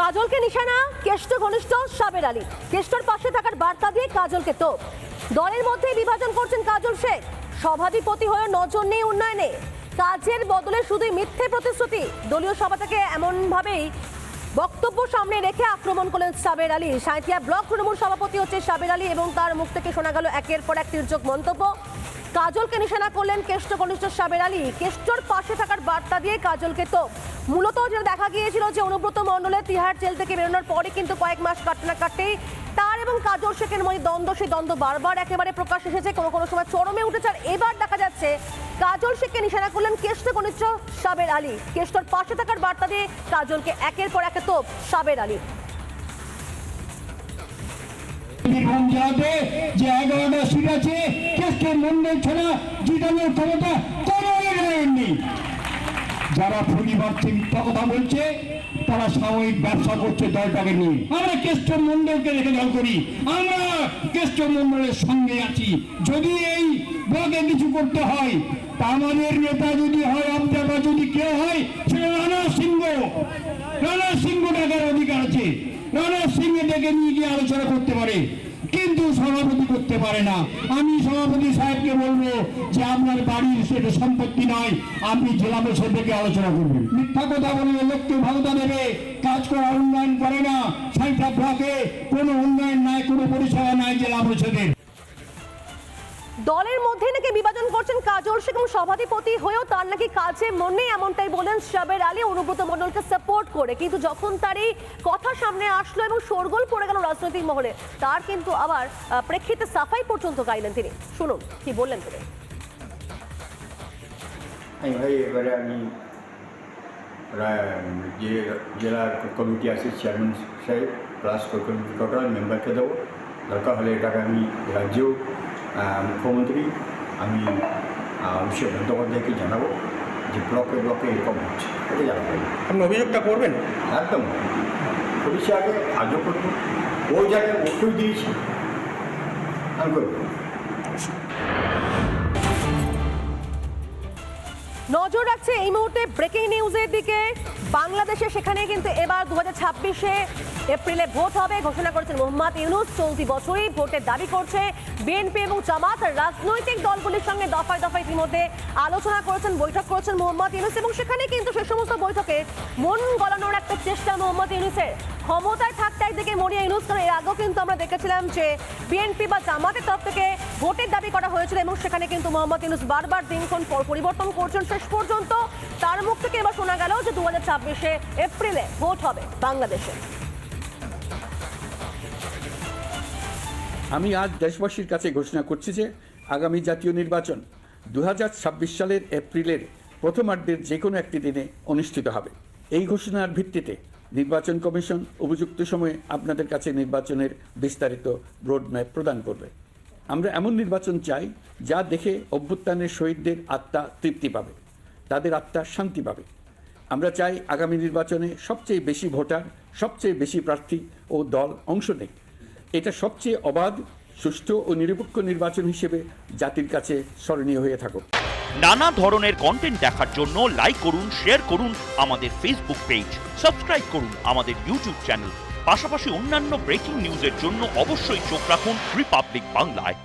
কাজলকে নিশানা কেষ্ট ঘনিষ্ঠ সাবের আলী। কেষ্টর পাশে থাকার বার্তা দিয়ে কাজলকে তো দলের মধ্যে বিভাজন করছেন কাজল শেখ। সভাধিপতি হয়ে নজর নেই উন্নয়নে। কাজের বদলে শুধুই মিথ্যে প্রতিশ্রুতি। দলীয় সভা থেকে এমনভাবেই বক্তব্য সামনে রেখে আক্রমণ করলেন সাবের আলী। সাঁথিয়া ব্লক তৃণমূল সভাপতি হচ্ছে সাবের আলী এবং তার মুখ থেকে শোনা গেল একের পর এক তির্যক মন্তব্য। কাজলকে নিশানা করলেন কেষ্ট ঘনিষ্ঠ সাবের আলী। কেষ্টর পাশে থাকার বার্তা দিয়ে কাজলকে তো। মূলত যেটা দেখা গিয়েছিল যে অনুব্রত মণ্ডলের তিহার জেল থেকে বেরোনোর পরে কিন্তু কয়েক মাস কাটতে না কাটতেই তার এবং কাজল শেখের মধ্যে দ্বন্দ্ব, সেই দ্বন্দ্ব বারবার একেবারে প্রকাশ এসেছে। কোনো কোনো সময় চরমে উঠেছে আর এবার দেখা যাচ্ছে কাজল শেখকে নিশানা করলেন কেষ্ট ঘনিষ্ঠ সাবের আলী। কেষ্টর পাশে থাকার বার্তা দিয়ে কাজলকে একের পর একে তোপ সাবের আলী। বীরভূম জেলাতে যে এগারোটা সিট আছে কেসকে মন্ডল ছাড়া জিতানোর ক্ষমতা কোনো নেই। যারা পরিবারকে মিথ্যা কথা বলছে, তারা সাময়িক ব্যবসা করছে দলটাকে নিয়ে। আমরা কেষ্ট মন্ডলকে রেখে দল করি। আমরা কেষ্ট মন্ডলের সঙ্গে আছি। যদি এই ব্লকে কিছু করতে হয়, তা আমাদের নেতা যদি হয় আপনারা যদি কেউ হয়, সেটা রানা সিংহ। রানা সিংহ ডাকার অধিকার আছে। রানা সিংহ ডেকে নিয়ে গিয়ে আলোচনা করতে পারে। কিন্তু সভাপতি করতে পারে না। আমি সভাপতি সাহেবকে বলব যে আপনার বাড়ির সেটা সম্পত্তি নয়, আপনি জেলা পরিষদ থেকে আলোচনা করবেন। মিথ্যা কথা বললে লোককে ভাবতা দেবে, কাজ করা উন্নয়ন করে না। সাইটা ব্লকে কোনো উন্নয়ন নাই, কোনো পরিষেবা নাই জেলা পরিষদের। দলের মধ্যে নাকি বিভাজন করছেন কাজল। শেখ এবং সভাধিপতি হয়েও তার নাকি কাজে মন এমনটাই বলেন সাবের আলী। অনুব্রত মণ্ডলকে সাপোর্ট করে। কিন্তু যখন তার এই কথা সামনে আসলো এবং শোরগোল পড়ে গেল রাজনৈতিক মহলে, তার কিন্তু আবার প্রেক্ষিতে সাফাই পর্যন্ত গাইলেন তিনি। শুনুন, কি বললেন তিনি। ভাই, এবারে আমি যে কমিটি আছে চেয়ারম্যান সাহেব প্লাস কমিটি মেম্বারকে দেবো। দরকার হলে এটাকে আমি রাজ্যেও আহ, মুখ্যমন্ত্রী আমি অভিষেক বন্দ্যোপাধ্যায়কে জানাব যে ব্লকে ব্লকে এরকম হচ্ছে। এটা জানাব আপনি অভিযোগটা করবেন? একদম। পুলিশে আগে আজও করব। ওই জায়গায় ওকেও দিয়েছি। আমি করব। নজর রাখছে এই মুহূর্তে ব্রেকিং নিউজের দিকে। বাংলাদেশে সেখানে কিন্তু এবার দু হাজার ছাব্বিশে এপ্রিলে ভোট হবে, ঘোষণা করেছেন মোহাম্মদ ইউনুস। চলতি বছরই ভোটের দাবি করছে বিএনপি এবং জামাত। রাজনৈতিক দলগুলির সঙ্গে দফায় দফায় ইতিমধ্যে আলোচনা করেছেন, বৈঠক করেছেন মোহাম্মদ ইউনুস এবং সেখানে কিন্তু সে সমস্ত বৈঠকে মন গলানোর একটা চেষ্টা মোহাম্মদ ইউনুসের। ক্ষমতায় থাকতে একদিকে মরিয়া ইউনুস, কারণ এর আগেও কিন্তু আমরা দেখেছিলাম যে বিএনপি বা জামাতের তরফ থেকে ভোটের দাবি করা হয়েছিল এবং সেখানে কিন্তু মোহাম্মদ ইউনুস বারবার দিনক্ষণ পর পরিবর্তন করছেন। শেষ পর্যন্ত তার মুখ থেকে এবার শোনা হাজার ছাব্বিশে এপ্রিলে ভোট হবে বাংলাদেশে। আমি আজ দেশবাসীর কাছে ঘোষণা করছি যে আগামী জাতীয় নির্বাচন দু হাজার ছাব্বিশ সালের এপ্রিলের প্রথমার্ধের যে কোনো একটি দিনে অনুষ্ঠিত হবে। এই ঘোষণার ভিত্তিতে নির্বাচন কমিশন উপযুক্ত সময়ে আপনাদের কাছে নির্বাচনের বিস্তারিত রোডম্যাপ প্রদান করবে। আমরা এমন নির্বাচন চাই যা দেখে অভ্যুত্থানের শহীদদের আত্মা তৃপ্তি পাবে, তাদের আত্মা শান্তি পাবে। আমরা চাই আগামী নির্বাচনে সবচেয়ে বেশি ভোটার, সবচেয়ে বেশি প্রার্থী ও দল অংশ নেয় এটা সবচেয়ে অবাধ, সুষ্ঠু ও নিরপেক্ষ নির্বাচন হিসেবে জাতির কাছে স্মরণীয় হয়ে থাকুক। নানা ধরনের কন্টেন্ট দেখার জন্য লাইক করুন শেয়ার করুন আমাদের ফেসবুক পেজ সাবস্ক্রাইব করুন আমাদের ইউটিউব চ্যানেল পাশাপাশি অন্যান্য ব্রেকিং নিউজের জন্য অবশ্যই চোখ রাখুন রিপাবলিক বাংলায়